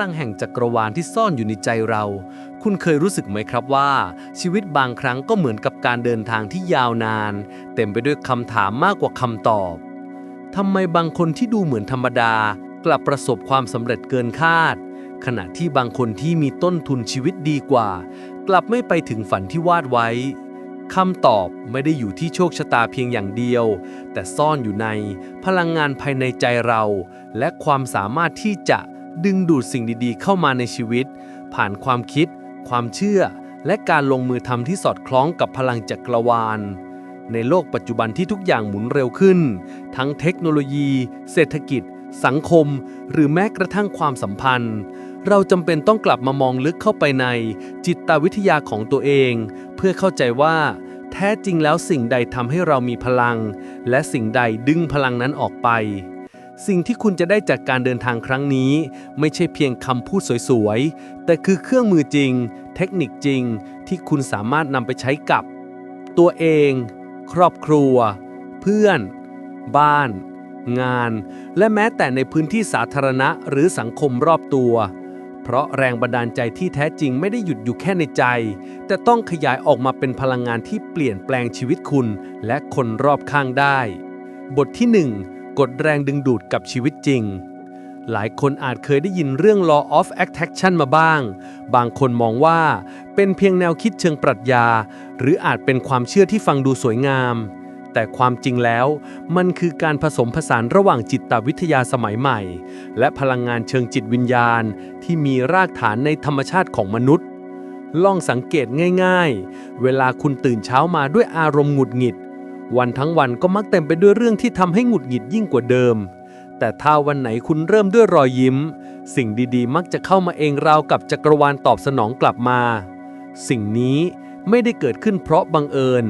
ลังแห่งจักรวาลที่ซ่อนอยู่ในใจเรา คุณเคยรู้สึกไหมครับว่า ชีวิตบางครั้งก็เหมือนกับการเดินทางที่ยาวนาน เต็มไปด้วยคำถามมากกว่าคำตอบทำไมบางคนที่ดูเหมือนธรรมดา กลับประสบความสำเร็จเกินคาด ขณะที่บางคนที่มีต้นทุนชีวิตดีกว่า กลับไม่ไปถึงฝันที่วาดไว้คำตอบไม่ได้อยู่ที่โชคชะตาเพียงอย่างเดียว แต่ซ่อนอยู่ในพลังงานภายในใจเรา และความสามารถที่จะ ดึงดูดสิ่งดีๆ เข้ามาในชีวิต ผ่านความคิด ความเชื่อ และการลงมือทำที่สอดคล้องกับพลังจักรวาล ในโลกปัจจุบันที่ทุกอย่างหมุนเร็วขึ้น ทั้งเทคโนโลยี เศรษฐกิจ สังคม หรือแม้กระทั่งความสัมพันธ์ เราจำเป็นต้องกลับมามองลึกเข้าไปใน จิตวิทยาของตัวเอง เพื่อเข้าใจว่า แท้จริงแล้วสิ่งใดทำให้เรามีพลัง และสิ่งใดดึงพลังนั้นออกไป สิ่งที่คุณจะได้จากการเดินทางครั้งนี้ ไม่ใช่เพียงคำพูดสวยๆ แต่คือเครื่องมือจริง เทคนิคจริง ที่คุณสามารถนำไปใช้กับ ตัวเอง ครอบครัว เพื่อน บ้าน งาน และแม้แต่ในพื้นที่สาธารณะหรือสังคมรอบตัว เพราะแรงบันดาลใจที่แท้จริงไม่ได้หยุดอยู่แค่ในใจ แต่ต้องขยายออกมาเป็นพลังงานที่เปลี่ยนแปลงชีวิตคุณ และคนรอบข้างได้ บทที่ 1 กฎแรงดึงดูดกับชีวิตจริง หลายคนอาจเคยได้ยินเรื่อง law of attraction มาบ้าง บางคนมองว่าเป็นเพียงแนวคิดเชิงปรัชญา หรืออาจเป็นความเชื่อที่ฟังดูสวยงาม แต่ความจริงแล้ว มันคือการผสมผสานระหว่างจิตวิทยาสมัยใหม่ และพลังงานเชิงจิตวิญญาณ ที่มีรากฐานในธรรมชาติของมนุษย์ลองสังเกตง่ายๆ เวลาคุณตื่นเช้ามาด้วยอารมณ์หงุดหงิด วันทั้งวันก็มักเต็มไปด้วยเรื่องที่ทำให้หงุดหงิดยิ่งกว่าเดิม แต่ถ้าวันไหนคุณเริ่มด้วยรอยยิ้ม สิ่งดีๆ มักจะเข้ามาเองราวกับจักรวาลตอบสนองกลับมา สิ่งนี้ไม่ได้เกิดขึ้นเพราะบังเอิญ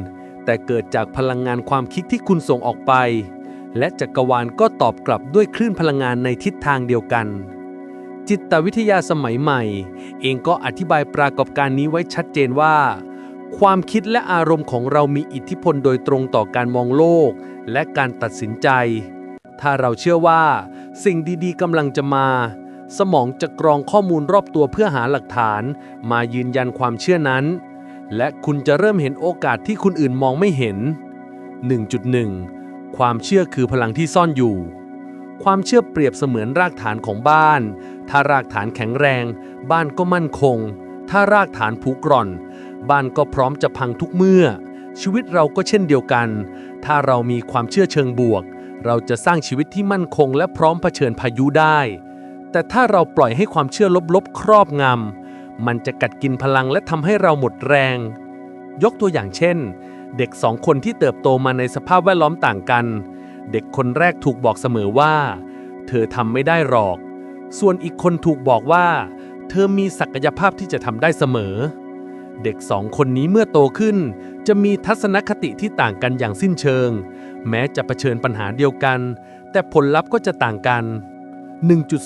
แต่เกิดจากพลังงานความคิดที่คุณส่งออกไป และจักรวาลก็ตอบกลับด้วยคลื่นพลังงานในทิศทางเดียวกัน จิตวิทยาสมัยใหม่ เองก็อธิบายปรากฏการณ์นี้ไว้ชัดเจนว่า ความคิดและอารมณ์ของเรามีอิทธิพลโดยตรงต่อการมองโลก และการตัดสินใจ ถ้าเราเชื่อว่า สิ่งดีๆกำลังจะมา สมองจะกรองข้อมูลรอบตัวเพื่อหาหลักฐาน มายืนยันความเชื่อนั้น และคุณจะเริ่มเห็นโอกาสที่คนอื่นมองไม่เห็น 1.1 ความเชื่อคือพลังที่ซ่อนอยู่ ความเชื่อเปรียบเสมือนรากฐานของบ้าน ถ้ารากฐานแข็งแรง บ้านก็มั่นคง ถ้ารากฐานผุกร่อน บ้านก็พร้อมจะพังทุกเมื่อ ชีวิตเราก็เช่นเดียวกัน ถ้าเรามีความเชื่อเชิงบวก เราจะสร้างชีวิตที่มั่นคง และพร้อมเผชิญพายุได้ แต่ถ้าเราปล่อยให้ความเชื่อลบๆ ครอบงำมันจะกัดกินพลังและทำให้เราหมดแรง ยกตัวอย่างเช่น เด็กสองคนที่เติบโตมาในสภาพแวดล้อมต่างกัน เด็กคนแรกถูกบอกเสมอว่า เธอทำไม่ได้หรอก ส่วนอีกคนถูกบอกว่า เธอมีศักยภาพที่จะทำได้เสมอ เด็กสองคนนี้เมื่อโตขึ้น จะมีทัศนคติที่ต่างกันอย่างสิ้นเชิง แม้จะเผชิญปัญหาเดียวกัน แต่ผลลัพธ์ก็จะต่างกัน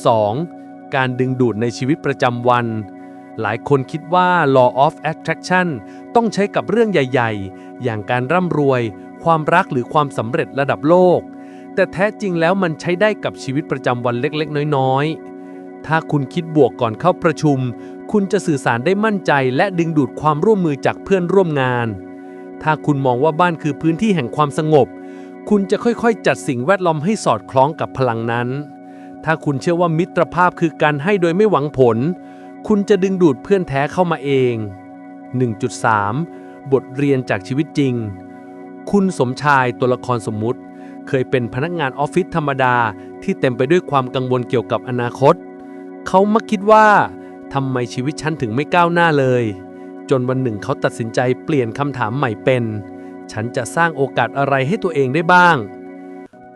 1.2 การดึงดูดในชีวิตประจำวัน หลายคนคิดว่า law of attraction ต้องใช้กับเรื่องใหญ่ ๆ อย่างการร่ำรวย ความรักหรือความสำเร็จระดับโลก แต่แท้จริงแล้วมันใช้ได้กับชีวิตประจำวันเล็ก ๆ น้อย ๆ ถ้าคุณคิดบวกก่อนเข้าประชุม คุณจะสื่อสารได้มั่นใจและดึงดูดความร่วมมือจากเพื่อนร่วมงาน ถ้าคุณมองว่าบ้านคือพื้นที่แห่งความสงบ คุณจะค่อยๆ จัดสิ่งแวดล้อมให้สอดคล้องกับพลังนั้น ถ้าคุณเชื่อว่ามิตรภาพคือการให้โดยไม่หวังผล คุณจะดึงดูดเพื่อนแท้เข้ามาเอง 1.3 บทเรียนจากชีวิตจริง คุณสมชายตัวละครสมมุติ เคยเป็นพนักงานออฟฟิศธรรมดาที่เต็มไปด้วยความกังวลเกี่ยวกับอนาคต เขามักคิดว่า ทำไมชีวิตฉันถึงไม่ก้าวหน้าเลย จนวันหนึ่งเขาตัดสินใจเปลี่ยนคำถามใหม่เป็น ฉันจะสร้างโอกาสอะไรให้ตัวเองได้บ้าง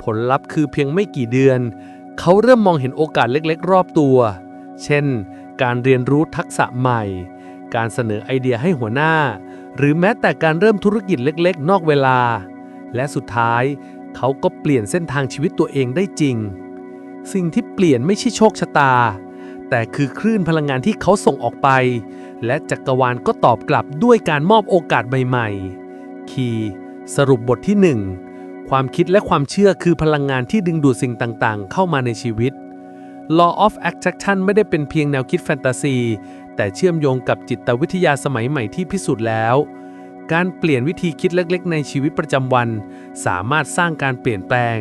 ผลลัพธ์คือเพียงไม่กี่เดือน เขาเริ่มมองเห็นโอกาสเล็กๆ รอบตัว เช่น การเรียนรู้ทักษะใหม่ การเสนอไอเดียให้หัวหน้า หรือแม้แต่การเริ่มธุรกิจเล็กๆ นอกเวลา และสุดท้าย เขาก็เปลี่ยนเส้นทางชีวิตตัวเองได้จริง สิ่งที่เปลี่ยนไม่ใช่โชคชะตา แต่คือคลื่นพลังงานที่เขาส่งออกไป และจักรวาลก็ตอบกลับด้วยการมอบโอกาสใหม่ๆ คีสรุปบทที่ 1 ความคิดและความเชื่อคือพลังงานที่ดึงดูดสิ่งต่างๆ เข้ามาในชีวิต Law of Attraction ไม่ได้เป็นเพียงแนวคิดแฟนตาซี แต่เชื่อมโยงกับจิตวิทยาสมัยใหม่ที่พิสูจน์แล้ว การเปลี่ยนวิธีคิดเล็กๆ ในชีวิตประจำวัน สามารถสร้างการเปลี่ยนแปลง